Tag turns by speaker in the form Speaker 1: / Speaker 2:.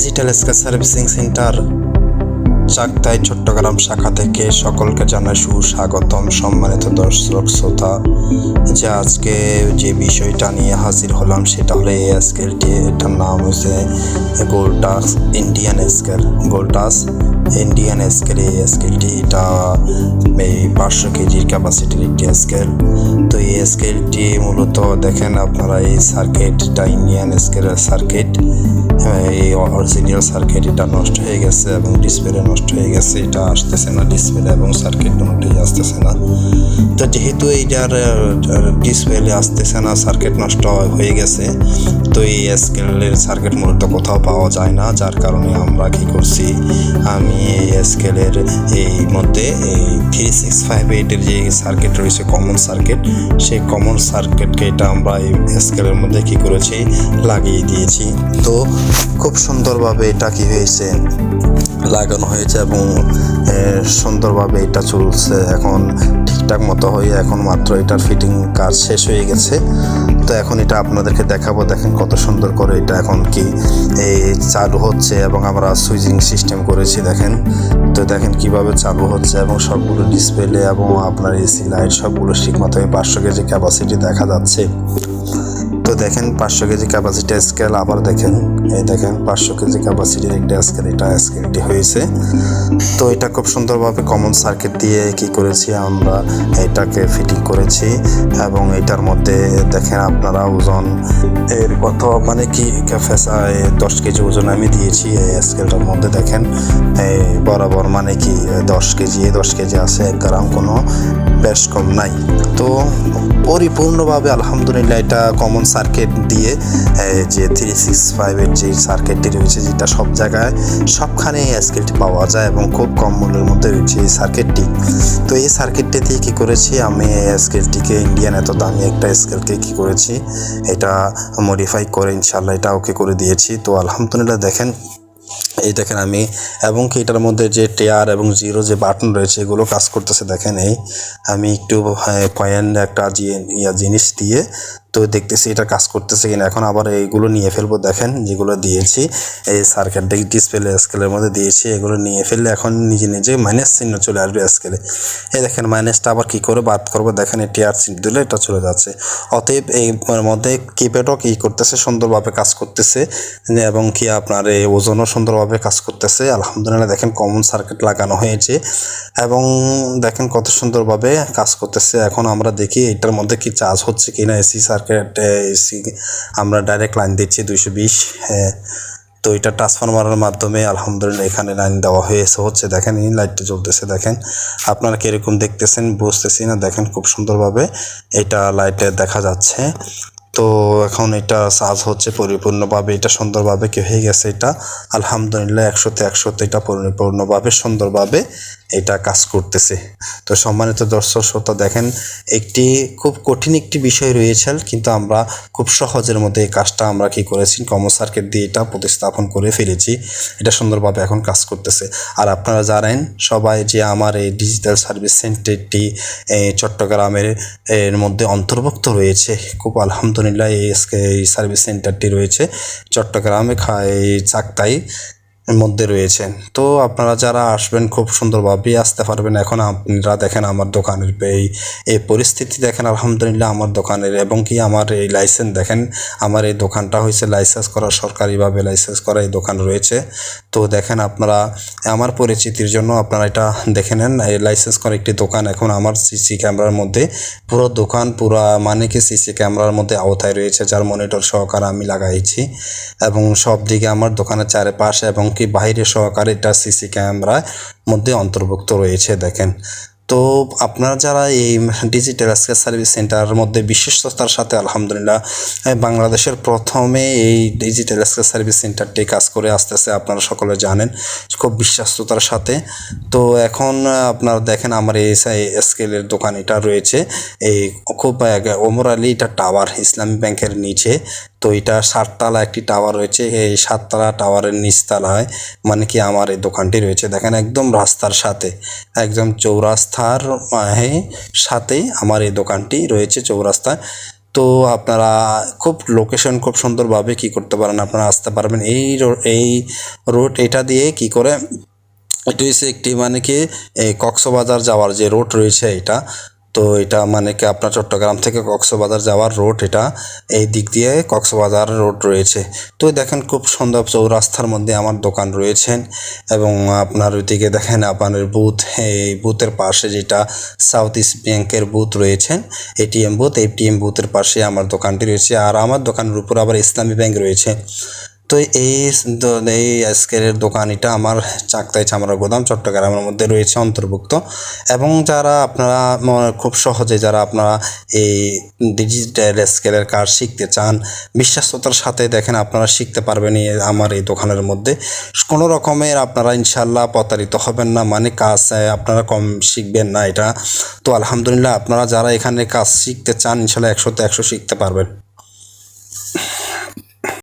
Speaker 1: Digital sketch servicing centre Chaktai Chattogram শাখা থেকে সকলকে জানাই সুস্বাগতম। সম্মানিত দর্শক, শ্রোতা, যে আজকে যে বিষয়টা নিয়ে হাজির হলাম সেটা হলো এই স্কেলটি এটার নাম হচ্ছে গোল্ডাস ইন্ডিয়ান স্কেল গোল্ডাস ইন্ডিয়ান স্কেলে এই স্কেলটি এটা এই পাঁচশো কেজির ক্যাপাসিটির একটি স্কেল তো এই স্কেলটি মূলত দেখেন আপনারা এই সার্কিটটা ইন্ডিয়ান স্কেলের সার্কিট এই অরিজিনাল সার্কিট এটা নষ্ট হয়ে গেছে এবং ডিসপ্লে নষ্ট হয়ে গেছে, এটা আসতেছে না ডিসপ্লে এবং সার্কিট কোনোটাই আসতেছে না। তো যেহেতু এইটার ডিসপ্লে আসতেছে না সার্কিট নষ্ট হয়ে গেছে তো এই স্কেলের সার্কিট মূলত কোথাও পাওয়া যায় না, যার কারণে আমরা কি করছি? আমি এই স্কেলের এই মধ্যে এই থ্রি সিক্স ফাইভ এইটের যে সার্কিট রয়েছে কমন সার্কিট সেই কমন সার্কিটকে এটা আমরা এই স্কেলের মধ্যে কি করেছি? লাগিয়ে দিয়েছি। তো খুব সুন্দরভাবে এটা কি হয়েছে? লাগানো হয়েছে এবং সুন্দরভাবে এটা চলছে। এখন ঠিকঠাক মতো হয়ে এখন মাত্র এটার ফিটিং কাজ শেষ হয়ে গেছে। তো এখন এটা আপনাদেরকে দেখাবো, দেখেন কত সুন্দর করে এটা এখন কি চালু হচ্ছে এবং আমরা সুইচিং সিস্টেম করেছি, দেখেন। তো দেখেন কীভাবে চালু হচ্ছে এবং সবগুলো ডিসপ্লে এবং আপনার এসি লাইট সবগুলো ঠিক মতো পাঁচশো কেজি ক্যাপাসিটি দেখা যাচ্ছে। তো দেখেন পাঁচশো কেজি ক্যাপাসিটি স্কেল আবার দেখেন, এই দেখেন পাঁচশো কেজি ক্যাপাসিটির একটা স্কেল এটা স্কেলটি হয়েছে। তো এটা খুব সুন্দরভাবে কমন সার্কিট দিয়ে কি করেছি আমরা, এটাকে ফিটিং করেছি এবং এটার মধ্যে দেখেন আপনারা ওজন, এর কত মানে কি দশ কেজি ওজন আমি দিয়েছি এই স্কেলটার মধ্যে দেখেন, এই বরাবর মানে কি দশ কেজি দশ কেজি আছে এক গ্রাম কোনো বেশ কম নাই। তো পরিপূর্ণভাবে আলহামদুলিল্লাহ এটা কমন সার্কিট দিয়ে যে থ্রি সিক্স ফাইভের যে সার্কিটটি রয়েছে, যেটা সব জায়গায় সবখানে এই স্কেলটি পাওয়া যায় এবং খুব কম মূল্যের মধ্যে রয়েছে এই সার্কিটটি তো এই সার্কিটটি দিয়ে কী করেছি, আমি এই স্কেলটিকে ইন্ডিয়ান এত দামি একটা স্কেলকে কী করেছি, এটা মডিফাই করে ইনশাল্লাহ এটা ওকে করে দিয়েছি। তো আলহামদুলিল্লাহ দেখেন এই দেখেন আমি, এবং কি এটার মধ্যে যে টেয়ার এবং জিরো যে বাটন রয়েছে, এগুলো কাজ করতেছে, দেখেন এই। আমি একটু পয়েন্ট একটা ইয়া জিনিস দিয়ে তো দেখতেছি এটা কাজ করতেছে কিনা। এখন আবার এইগুলো নিয়ে ফেলব, দেখেন যেগুলো দিয়েছি। এই সার্কিট ডিসপ্লে স্কেলের মধ্যে দিয়েছি, এগুলো নিয়ে ফেললে এখন নিজে নিজে মাইনাস চিহ্ন চলে আসবে স্কেলে এই দেখেন মাইনাসটা আবার কি করে বাদ করব, দেখেন এটি আর চিহ্ন দিলে এটা চলে যাচ্ছে। অতএব এই মধ্যে কিপ্যাডও কী করতেছে, সুন্দরভাবে কাজ করতেছে। এবং কি আপনার এই ওজনও সুন্দরভাবে কাজ করতেছে। আলহামদুলিল্লাহ দেখেন কমন সার্কিট লাগানো হয়েছে। এবং দেখেন কত সুন্দরভাবে কাজ করতেছে। এখন আমরা দেখি এটার মধ্যে কি চার্জ হচ্ছে কিনা এসি সার্কিট এসি আমরা ডাইরেক্ট লাইন দিচ্ছি দুইশো বিশ হ্যাঁ তো এটা ট্রান্সফরমারের মাধ্যমে আলহামদুলিল্লাহ এখানে লাইন দেওয়া হয়েছে। হচ্ছে দেখেন, এই লাইটটা জ্বলতেছে, দেখেন। আপনারা কীরকম দেখতেছেন? বুঝতেছি না, দেখেন খুব সুন্দরভাবে এটা লাইটে দেখা যাচ্ছে। তো এখন এটা চার্জ হচ্ছে পরিপূর্ণভাবে, এটা সুন্দরভাবে, কি হয়ে গেছে এটা? আলহামদুলিল্লাহ একশোতে একশোতে এটা পরিপূর্ণভাবে, সুন্দরভাবে এটা কাজ করতেছে। তো সম্মানিত দর্শক, শ্রোতা দেখেন, একটি খুব কঠিন একটি বিষয় রয়েছে, কিন্তু আমরা খুব সহজের মধ্যে এই কাজটা আমরা কি করেছি কমন সার্কিট দিয়ে এটা প্রতিস্থাপন করে ফেলেছি। এটা সুন্দরভাবে এখন কাজ করতেছে। আর আপনারা জানেন, সবাই যে আমার এই ডিজিটাল সার্ভিস সেন্টারটি চট্টগ্রামের, এর মধ্যে অন্তর্ভুক্ত রয়েছে, খুব আলহামদুলিল্লাহ এই সার্ভিস সেন্টারটি রয়েছে। চট্টগ্রামে খায় চাকতাই মধ্যে রয়েছেন তো আপনারা যারা আসবেন, খুব সুন্দরভাবেই আসতে পারবেন। এখন আপনারা দেখেন আমার দোকানের এই এই পরিস্থিতি দেখেন, আলহামদুলিল্লাহ আমার দোকানের এবং কি আমার এই লাইসেন্স দেখেন, আমার এই দোকানটা হয়েছে লাইসেন্স করা, সরকারিভাবে লাইসেন্স করা এই দোকান রয়েছে। তো দেখেন আপনারা, আমার পরিচিতির জন্য আপনারা এটা দেখে নেন, এই লাইসেন্স করা একটি দোকান এখন আমার সিসি ক্যামেরার মধ্যে, পুরো দোকান, পুরো মানে কি সিসি ক্যামেরার মধ্যে আওতায় রয়েছে, যার মনিটর সহকারে আমি লাগাইছি। এবং সব দিকে আমার দোকানের চারপাশে এবং কি বাইরে সহকারে এটা সিসি ক্যামেরার মধ্যে অন্তর্ভুক্ত রয়েছে দেখেন। তো আপনারা যারা এই ডিজিটাল স্কেচ সার্ভিস সেন্টারের মধ্যে বিশেষতার সাথে আলহামদুলিল্লাহ বাংলাদেশের প্রথমে এই ডিজিটাল স্কেচ সার্ভিস সেন্টারটি কাজ করে আসতেছে আপনারা সকলে জানেন, খুব বিশ্বাস্ততার সাথে। তো এখন আপনারা দেখেন আমার এই স্কেলের দোকান এটা রয়েছে, এই খুব ওমর আলী এটা টাওয়ার ইসলামী ব্যাংকের নিচে। তো এটা সাততলা একটি টাওয়ার রয়েছে। এই সাততলা টাওয়ারের নিচতলায় মানে কি আমার এই দোকানটি রয়েছে। দেখেন একদম রাস্তার সাথে, একদম চৌরাস্তার সাথেই আমার এই দোকানটি রয়েছে চৌরাস্তায়। তো আপনারা খুব লোকেশন খুব সুন্দরভাবে কি করতে পারেন, আপনারা আসতে পারবেন। এই এই রোড এটা দিয়ে কি করে, এটা হচ্ছে একটি মানে কি, এই কক্সবাজার যাওয়ার যে রোড রয়েছে এটা তো এটা মানে কি আপনার চট্টগ্রাম থেকে কক্সবাজার যাওয়ার রোড এটা? এই দিক দিয়ে কক্সবাজার রোড রয়েছে। তো দেখেন খুব সুন্দর চৌরাস্তার মধ্যে আমার দোকান রয়েছেন এবং আপনার ওইদিকে দেখেন আপনার বুথ, এই বুথের পাশে যেটা সাউথ ইস্ট ব্যাংকের বুথ রয়েছেন এটিএম বুথ এটিএম বুথের পাশে আমার দোকানটি রয়েছে। আর আমার দোকানের উপর আবার ইসলামী ব্যাংক রয়েছে। তো এই এই আজকের দোকান এটা আমার চাকতাই চামড়া গোদাম, চট্টগ্রামের মধ্যে রয়েছে অন্তর্ভুক্ত। এবং যারা আপনারা খুব সহজে যারা আপনারা এই ডিজিটাল স্কেলের কাজ শিখতে চান, বিশ্বস্ততার সাথে দেখেন আপনারা শিখতে পারবেন আমার এই দোকানের মধ্যে। কোনো রকমের আপনারা ইনশাল্লাহ প্রতারিত হবেন না মানে কাজ আপনারা কম শিখবেন না এটা। তো আলহামদুলিল্লাহ আপনারা যারা এখানে কাজ শিখতে চান ইনশাল্লাহ একশোতে একশো শিখতে পারবেন।